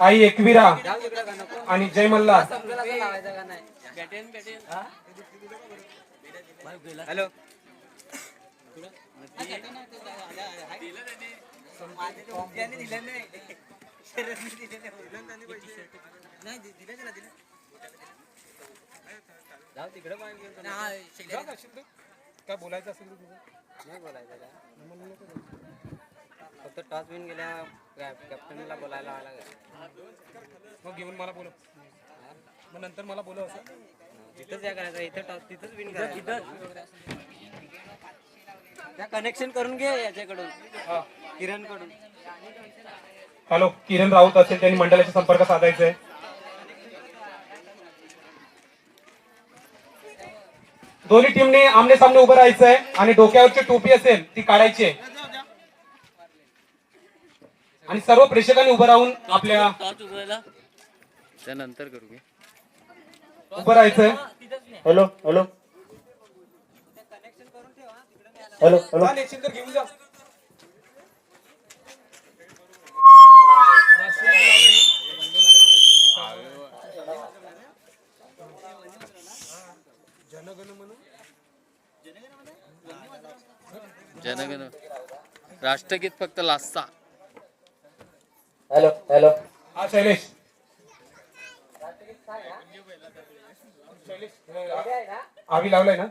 आई एकविरा आणि जय मल्हार हॅलो जाऊ तिकडे काय बोलायचं असेल तुझं. नाही बोलायचं का? फक्त टॉस विन गेल्या कॅप्टनला बोलायला आला मग घेऊन मला बोलव. मग नंतर मला बोलव असं. तिथंच या करायचं इथं टॉस तिथंच विन करायचं. त्या कनेक्शन करून घे याच्याकडून हा. किरणकडून हॅलो किरण राऊत असेल त्यांनी मंडळाशी संपर्क साधायचा आहे दोन्ही टीमने आमने सामने उभं राहायचं आहे आणि डोक्यावरची टोपी असेल ती काढायची आहे आणि सर्व प्रेक्षकांनी उभं राहून आपल्या त्यानंतर करू घे उभं राहायचंय. Hello hello. Hello hello. घेऊन जा. जनगण राष्ट्रगीत फक्त लास्ता. Hello hello. हा शैलेश. आवी लावलाय ना?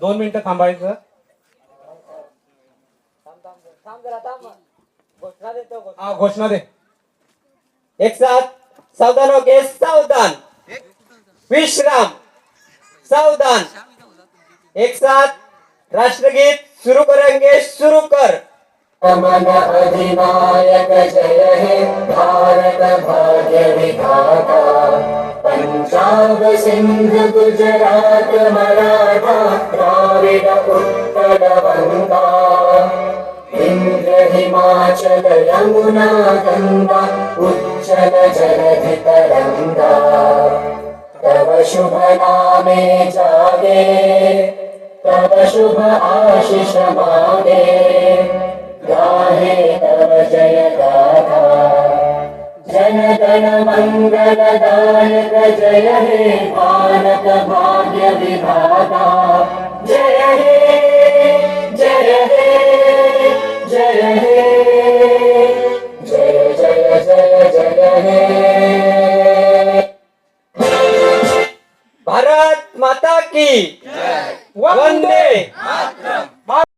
दोन मिनिटं थांबायचं. हा घोषणा दे. एक साथ सावधान हो के सावधान. विश्राम सावधान. एक साथ राष्ट्रगीत शुरू करेंगे शुरू कर. कमल अधिनायक जय हे भारत भाग्य विधाता। पंजाब सिंध गुजरात मराठा द्राविड उत्तर बंगा इंद्र हिमाचल यमुना गंगा उच्चल जलधि तरंगा तव शुभ नामे जागे तव शुभ आशिष मागे। मङ्गल मङ्गलदायक जय हे भारत भाग्य विधाता जय। हे जय हे जय हे जय जय जय जय हे भारत माता की वंदे